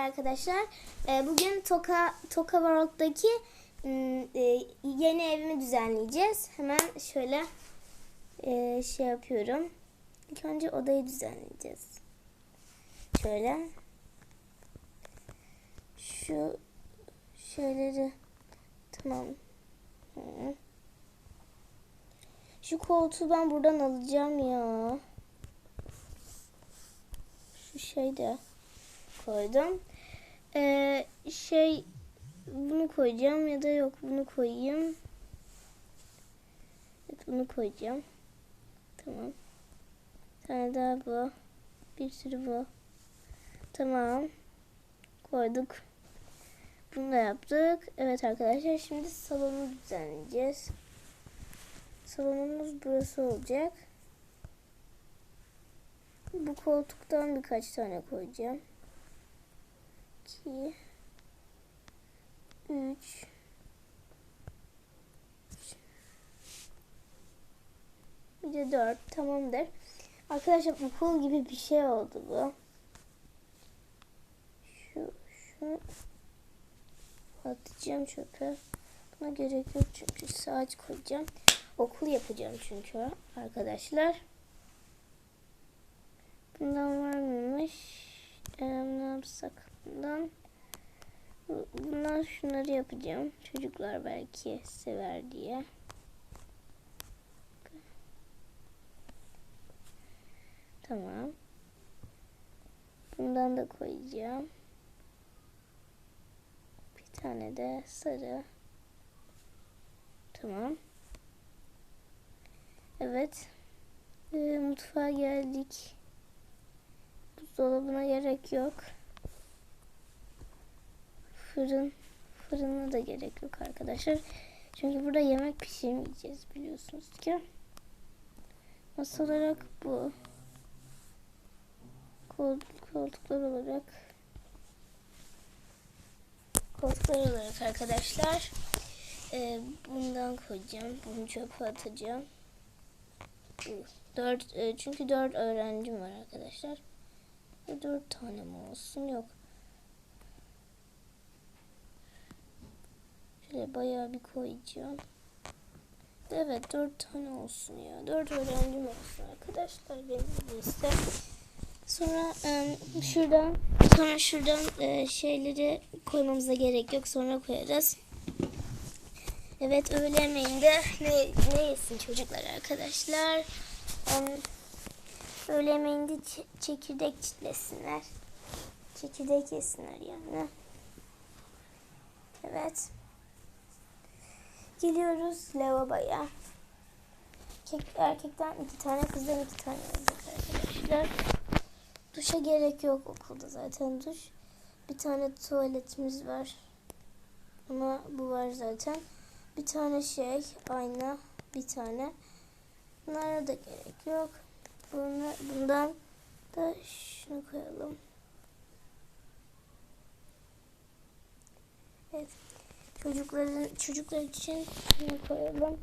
arkadaşlar. Ee, Bugün Toka Toka World'daki ım, e, yeni evimi düzenleyeceğiz. Hemen şöyle e, şey yapıyorum. İlk önce odayı düzenleyeceğiz. Şöyle. Şu şeyleri tamam. Şu koltuğu ben buradan alacağım ya. Şu şey de koydum. Ee, şey bunu koyacağım ya da yok bunu koyayım. Evet bunu koyacağım. Tamam. Bir tane daha bu. Bir sürü bu. Tamam. Koyduk. Bunu da yaptık. Evet arkadaşlar şimdi salonu düzenleyeceğiz. Salonumuz burası olacak. Bu koltuktan birkaç tane koyacağım. 2 3 Bir de 4 tamamdır. Arkadaşlar okul gibi bir şey oldu bu. Şu şu atacağım çöpe. Buna gerek yok çünkü saat koyacağım. Okul yapacağım çünkü arkadaşlar. Bundan var mıymış? Ee, Bu- Bundan şunları yapacağım. Çocuklar belki sever diye. Tamam. Bundan da koyacağım. Bir tane de sarı. Tamam. Evet. Ee, mutfağa geldik. Buzdolabına gerek yok. Fırın. Fırına da gerek yok arkadaşlar. Çünkü burada yemek pişirmeyeceğiz biliyorsunuz ki. Masa olarak bu. Kol- Koltuklar olarak koltuklar olarak arkadaşlar ee, bundan koyacağım. Bunu çöpe atacağım. Dört, e, çünkü dört öğrencim var arkadaşlar. Dört tane olsun? Yok. Şöyle bayağı bir koyacağım. Evet dört tane olsun ya. Dört öğrencim olsun arkadaşlar benim liste. Sonra e, şuradan sonra şuradan e, şeyleri koymamıza gerek yok. Sonra koyarız. Evet öğle yemeğinde ne, ne yesin çocuklar arkadaşlar? Em, öğle yemeğinde çekirdek çitlesinler. Çekirdek yesinler yani. Evet. Geliyoruz lavaboya. Erkek, erkekten iki tane, kızdan iki tane arkadaşlar. Duşa gerek yok okulda zaten duş. Bir tane tuvaletimiz var. Ama bu var zaten. Bir tane şey, ayna, bir tane. Bunlara da gerek yok. Bunu, bundan da şunu koyalım. Evet. Çocukların çocuklar için koyalım.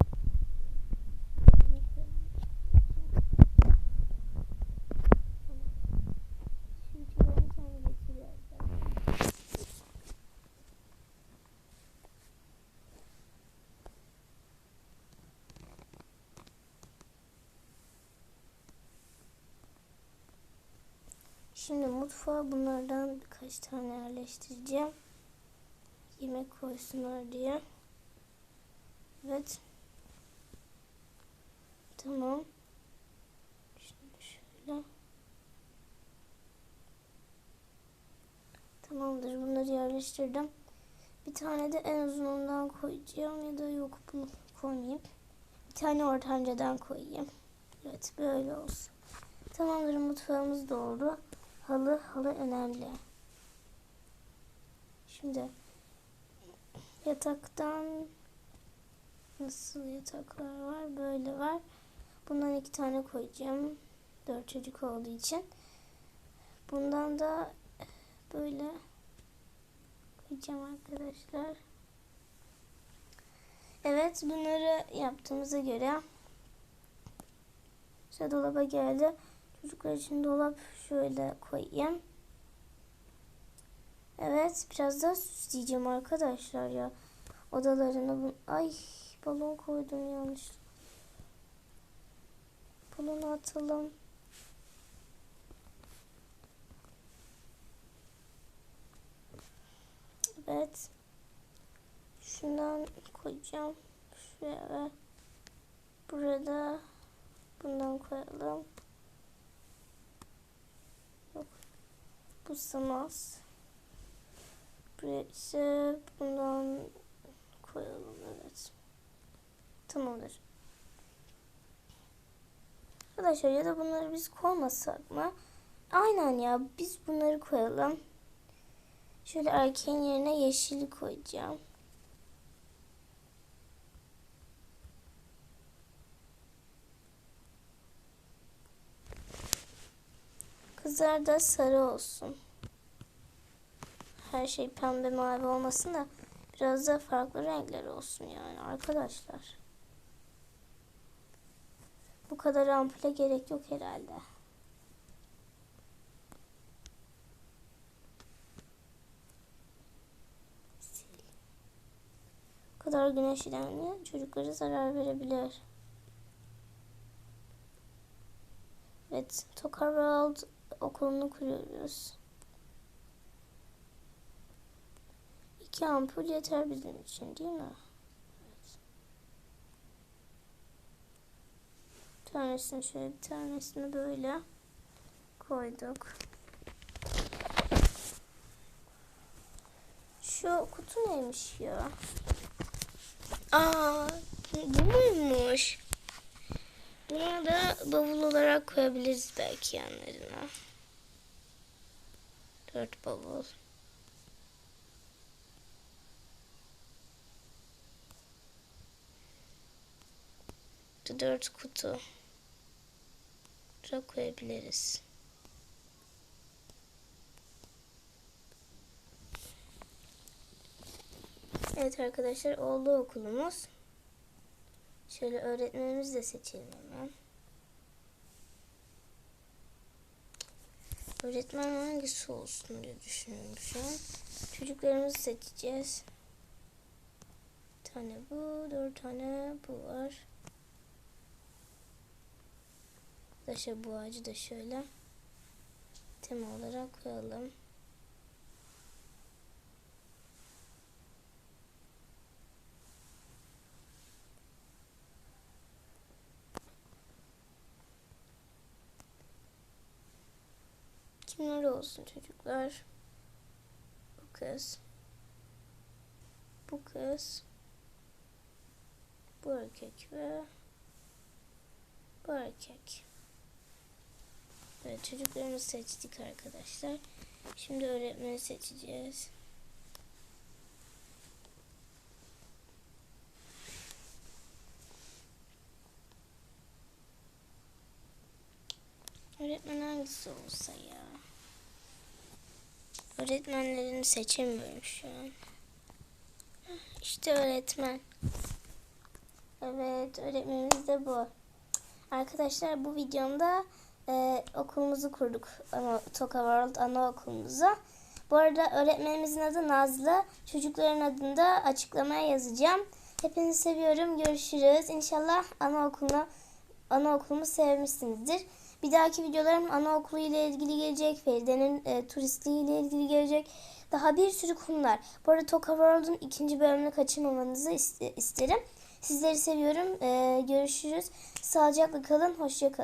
Şimdi mutfağa bunlardan birkaç tane yerleştireceğim. Yemek koysunlar diye. Evet. Tamam. Şimdi şöyle. Tamamdır. Bunları yerleştirdim. Bir tane de en uzunundan koyacağım ya da yok bunu koymayayım. Bir tane ortancadan koyayım. Evet böyle olsun. Tamamdır mutfağımız doldu. Halı, halı önemli. Şimdi yataktan nasıl yataklar var? Böyle var. Bundan iki tane koyacağım. Dört çocuk olduğu için. Bundan da böyle koyacağım arkadaşlar. Evet bunları yaptığımıza göre işte dolaba geldi. Çocuklar için dolap şöyle koyayım. Evet biraz daha süsleyeceğim arkadaşlar ya. Odalarına bu... Ay balon koydum yanlış. Balonu atalım. Evet. Şundan koyacağım. Şuraya ve burada bundan koyalım. Yok. Bu sığmaz. Buraya bundan koyalım. Evet. Tamamdır. Arkadaşlar ya da bunları biz koymasak mı? Aynen ya biz bunları koyalım. Şöyle erkeğin yerine yeşili koyacağım. Kızlar da sarı olsun. Her şey pembe mavi olmasın da biraz da farklı renkler olsun yani arkadaşlar. Bu kadar ampule gerek yok herhalde. Kadar güneş ilerliyor çocuklara zarar verebilir. Evet, Tokarwald okulunu kuruyoruz. İki ampul yeter bizim için değil mi? Evet. Bir tanesini şöyle bir tanesini böyle koyduk. Şu kutu neymiş ya? Aa, bu muymuş? Bunu da bavul olarak koyabiliriz belki yanlarına. Dört bavul. Dört kutu. Buraya koyabiliriz. Evet arkadaşlar oldu okulumuz. Şöyle öğretmenimizi de seçelim hemen. Öğretmen hangisi olsun diye düşünüyorum şu an. Çocuklarımızı seçeceğiz. Bir tane bu, dört tane bu var. Arkadaşlar bu ağacı da şöyle tema olarak koyalım. Kimler olsun çocuklar? Bu kız. Bu kız. Bu erkek ve bu erkek. Evet çocuklarımızı seçtik arkadaşlar. Şimdi öğretmeni seçeceğiz. Öğretmen hangisi olsa ya? Öğretmenlerini seçemiyorum şu an. İşte öğretmen. Evet öğretmenimiz de bu. Arkadaşlar bu videomda e, okulumuzu kurduk. Ana, Toka World Anaokulumuzu. Bu arada öğretmenimizin adı Nazlı. Çocukların adını da açıklamaya yazacağım. Hepinizi seviyorum. Görüşürüz. İnşallah anaokulunu anaokulumu sevmişsinizdir. Bir dahaki videolarım anaokulu ile ilgili gelecek. Feride'nin e, turistliği ile ilgili gelecek. Daha bir sürü konular. Bu arada Toka World'un ikinci bölümünü kaçırmamanızı iste- isterim. Sizleri seviyorum. E, görüşürüz. Sağlıcakla kalın. Hoşça kalın.